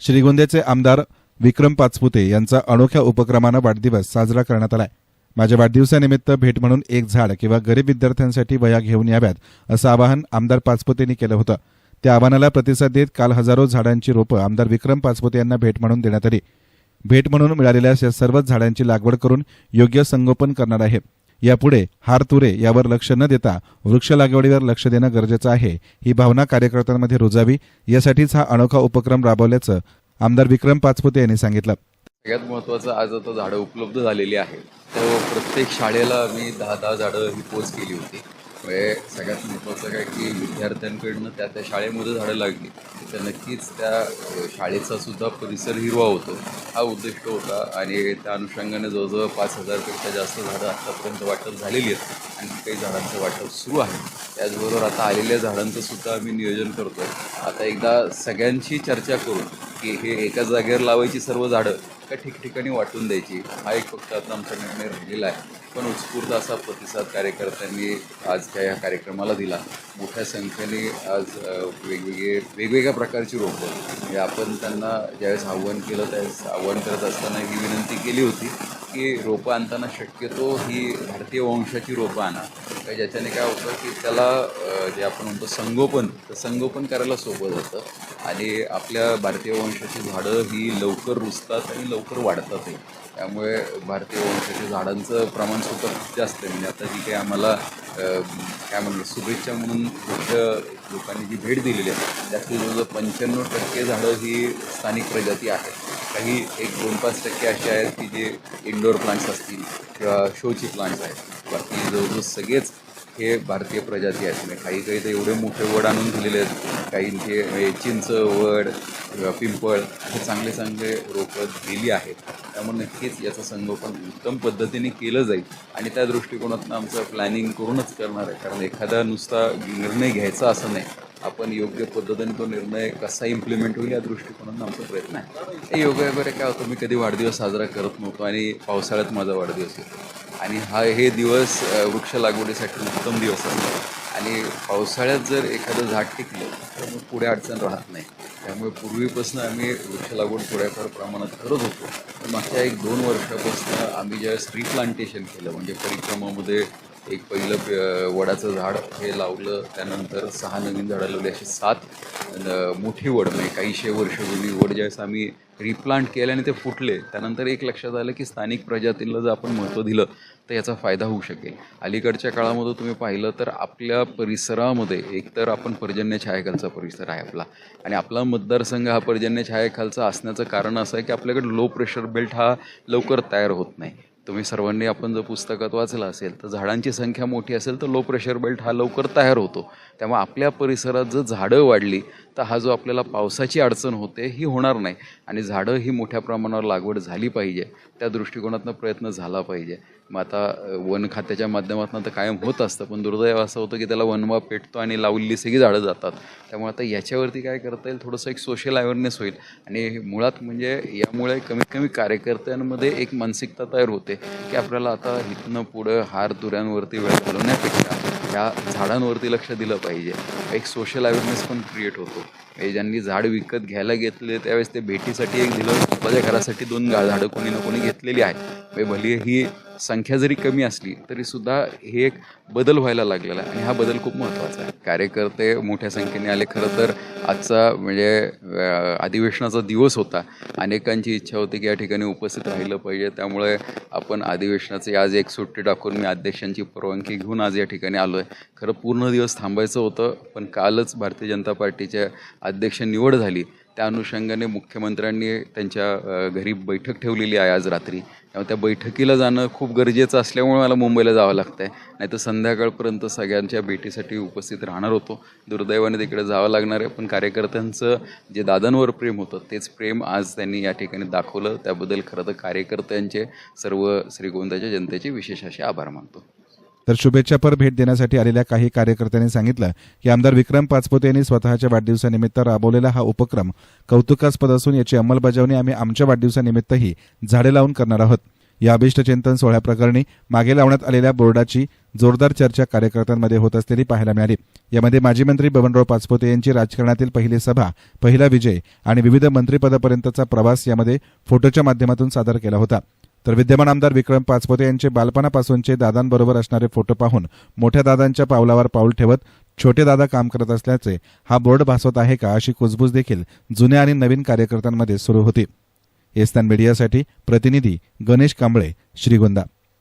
श्रीगोंद्याचे आमदार विक्रम पाचपुते यांचा अनोख्या उपक्रमानं वाढदिवस साजरा करण्यात आलाय. माझ्या वाढदिवसानिमित्त भेट म्हणून एक झाड किंवा गरीब विद्यार्थ्यांसाठी वया घेऊन याव्यात असं आवाहन आमदार पाचपुतेंनी केलं होतं. त्या आव्हानाला प्रतिसाद देत काल हजारो झाडांची रोपं आमदार विक्रम पाचपुते यांना भेट म्हणून देण्यात आली. भेट म्हणून मिळालेल्या या सर्वच झाडांची लागवड करून योग्य संगोपन करणार आहे. यापुढे हार तुरे यावर लक्ष न देता वृक्ष लागवडीवर लक्ष देणं गरजेचं आहे. ही भावना कार्यकर्त्यांमध्ये रुजावी. यासाठीच हा अनोखा उपक्रम राबवल्याचं आमदार विक्रम पाचपुते यांनी सांगितलं. सगळ्यात महत्त्वाचं आज आता झाडं उपलब्ध झालेली आहेत. तर प्रत्येक शाळेला मी दहा दहा झाडं ही पोच केली होती. म्हणजे सगळ्यात महत्त्वाचं काय की विद्यार्थ्यांकडनं त्या त्या शाळेमध्ये झाडं लागली. तर नक्कीच त्या शाळेचा सुद्धा परिसर हिरवा होतो. हा उद्दिष्ट होता आणि त्या अनुषंगाने जवळजवळ पाच हजारपेक्षा जास्त झाडं आत्तापर्यंत वाटप झालेली आहेत. आणि काही झाडांचं वाटप सुरू आहे. त्याचबरोबर आता आलेल्या झाडांचं सुद्धा आम्ही नियोजन करतो आता एकदा सगळ्यांशी चर्चा करून की हे एकाच जागेवर लावायची सर्व झाडं एका ठिकठिकाणी वाटून द्यायची. हा एक फक्त आता आमचा निर्णय राहिलेला आहे. पण उत्स्फूर्त असा प्रतिसाद कार्यकर्त्यांनी आज त्या या कार्यक्रमाला दिला. मोठ्या संख्येने आज वेगवेगळे वेगवेगळ्या प्रकारची रोपं. म्हणजे आपण त्यांना ज्यावेळेस आव्हान केलं त्यावेळेस आव्हान करत असताना ही विनंती केली होती. की रोपं आणताना शक्यतो ही भारतीय वंशाची रोपं आणा. काय ज्याच्याने काय होतं की त्याला जे आपण म्हणतो संगोपन तर संगोपन करायला सोपं जातं. आणि आपल्या भारतीय वंशाची झाडं ही लवकर रुजतात आणि लवकर वाढतातही त्यामुळे भारतीय वंशाच्या झाडांचं प्रमाण सुद्धा खूप जास्त आहे. म्हणजे आता जी काही आम्हाला काय म्हणलं शुभेच्छा म्हणून मुख्य लोकांनी जी भेट दिलेली आहे त्यातली जवळजवळ पंच्याण्णव टक्के झाडं ही स्थानिक प्रजाती आहेत. काही एक दोन पाच टक्के असे आहेत की जे इंडोर प्लांट्स असतील किंवा शोची प्लांट्स आहेत. बाकी जवळजवळ सगळेच हे भारतीय प्रजाती आहेत. म्हणजे काही काही तर एवढे मोठे वड आणून दिलेले आहेत. काहींचे चिंच वड किंवा पिंपळ असे चांगले चांगले रोपं दिली आहेत. त्यामुळे नक्कीच याचं संगोपन उत्तम पद्धतीने केलं जाईल. आणि त्या दृष्टिकोनातून आमचं प्लॅनिंग करूनच करणार आहे. कारण एखादा नुसता निर्णय घ्यायचा असं नाही. आपण योग्य पद्धतीने तो निर्णय कसा इम्प्लिमेंट होईल या दृष्टिकोनातून आमचा प्रयत्न आहे. हे योगा वगैरे काय होतं मी कधी वाढदिवस साजरा करत नव्हतो आणि पावसाळ्यात माझा वाढदिवस येतो. आणि हा हे दिवस वृक्ष लागवडीसाठी उत्तम दिवस असतो आणि पावसाळ्यात जर एखादं झाड टिकलं तर मग पुढे अडचण राहत नाही. त्यामुळे पूर्वीपासून आम्ही वृक्ष लागवड थोड्याफार प्रमाणात करत होतो. मागच्या एक दोन वर्षापासून आम्ही ज्यावेळेस रिप्लांटेशन केलं म्हणजे परिक्रमामध्ये एक पहिलं वडाचं झाड हे लावलं त्यानंतर सहा नवीन झाडं लावली अशी सात मोठी वड म्हणजे काहीशे वर्ष जुनी वड ज्यावेळेस आम्ही रिप्लांट केले आणि ते फुटले. त्यानंतर एक लक्षात आलं की स्थानिक प्रजातींना जर आपण महत्त्व दिलं तर याचा फायदा होऊ शकेल. अलीकडच्या काळामध्ये तुम्ही पाहिलं तर आपल्या परिसरामध्ये एकतर आपण पर्जन्य छायाखालचा परिसर आहे आपला. आणि आपला मतदारसंघ हा पर्जन्य छायाखालचा असण्याचं कारण असं आहे की आपल्याकडे लो प्रेशर बेल्ट हा लवकर तयार होत नाही. तुम्ही सर्वांनी आपण जर पुस्तकात वाचलं असेल तर झाडांची संख्या मोठी असेल तर लो प्रेशर बेल्ट हा लवकर तयार होतो. त्यामुळे आपल्या परिसरात जर झाडं वाढली तर हा जो आपल्याला पावसाची अडचण होते ही होणार नाही. आणि झाडं ही मोठ्या प्रमाणावर लागवड झाली पाहिजे. त्या दृष्टिकोनातनं प्रयत्न झाला पाहिजे. मग आता वन खात्याच्या माध्यमातून तर कायम होत असतं पण दुर्दैव असं होतं की त्याला वनवा पेटतो आणि लावलेली सगळी झाडं जातात. त्यामुळे आता याच्यावरती काय करता येईल थोडंसं एक सोशल अवेअरनेस होईल. आणि मुळात म्हणजे यामुळे कमीत कमी कार्यकर्त्यांमध्ये एक मानसिकता तयार होते की आपल्याला आता इथनं पुढं हार तुऱ्यांवरती वेळ घालवण्यापेक्षा ह्या झाडांवरती लक्ष दिलं पाहिजे. एक सोशल अवेअरनेस पण क्रिएट होतो. हे ज्यांनी झाड विकत घ्यायला घेतले त्यावेळेस ते भेटीसाठी एक दिलं. स्वतःच्या घरासाठी दोन झाडं कोणी ना कोणी घेतलेली आहेत. भली ही संख्या जरी कमी असली तरी सुद्धा हे एक बदल व्हायला लागलेला आहे. आणि हा बदल खूप महत्त्वाचा आहे. कार्यकर्ते मोठ्या संख्येने आले. खरं तर आजचा म्हणजे अधिवेशनाचा दिवस होता. अनेकांची इच्छा होती की या ठिकाणी उपस्थित राहिलं पाहिजे. त्यामुळे आपण अधिवेशनाची आज एक सुट्टी टाकून मी अध्यक्षांची परवानगी घेऊन आज या ठिकाणी आलो आहे खरं पूर्ण दिवस थांबायचं होतं पण कालच भारतीय जनता पार्टीच्या अध्यक्ष निवड झाली. त्या अनुषंगाने मुख्यमंत्र्यांनी त्यांच्या घरी बैठक ठेवलेली आहे आज रात्री. त्यामुळे त्या बैठकीला जाणं खूप गरजेचं असल्यामुळे मला मुंबईला जावं लागतं आहे नाही तर संध्याकाळपर्यंत सगळ्यांच्या भेटीसाठी उपस्थित राहणार होतो. दुर्दैवाने तिकडे जावं लागणार आहे. पण कार्यकर्त्यांचं जे दादांवर प्रेम होतं तेच प्रेम आज त्यांनी या ठिकाणी दाखवलं. त्याबद्दल खरं तर कार्यकर्त्यांचे सर्व श्रीगोंदाच्या जनतेचे विशेष असे आभार मानतो. तर शुभेच्छापर भेट देण्यासाठी आलेल्या काही कार्यकर्त्यांनी सांगितलं की आमदार विक्रम पाचपोते यांनी स्वतःच्या वाढदिवसानिमित्त राबवलेला हा उपक्रम कौतुकास्पद असून याची अंमलबजावणी आम्ही आमच्या वाढदिवसानिमित्तही झाडे लावून करणार आहोत. या अभिष्टचिंतन सोहळ्याप्रकरणी मागे लावण्यात आलेल्या बोर्डाची जोरदार चर्चा कार्यकर्त्यांमध्ये होत असलेली पाहायला मिळाली. यामध्ये माजी मंत्री बबनराव पाचपोते यांची राजकारणातील पहिली सभा पहिला विजय आणि विविध मंत्रिपदापर्यंतचा प्रवास यामध्ये फोटोच्या माध्यमातून सादर केला होता. तर विद्यमान आमदार विक्रम पाचपोते यांचे बालपणापासूनचे दादांबरोबर असणारे फोटो पाहून मोठ्या दादांच्या पावलावर पाऊल ठेवत छोटे दादा काम करत असल्याचे हा बोर्ड भासवत आहे का अशी कुजबूज देखील जुन्या आणि नवीन कार्यकर्त्यांमध्ये सुरू होती. एस्तान मीडियासाठी प्रतिनिधी गणेश कांबळे श्रीगोंदा.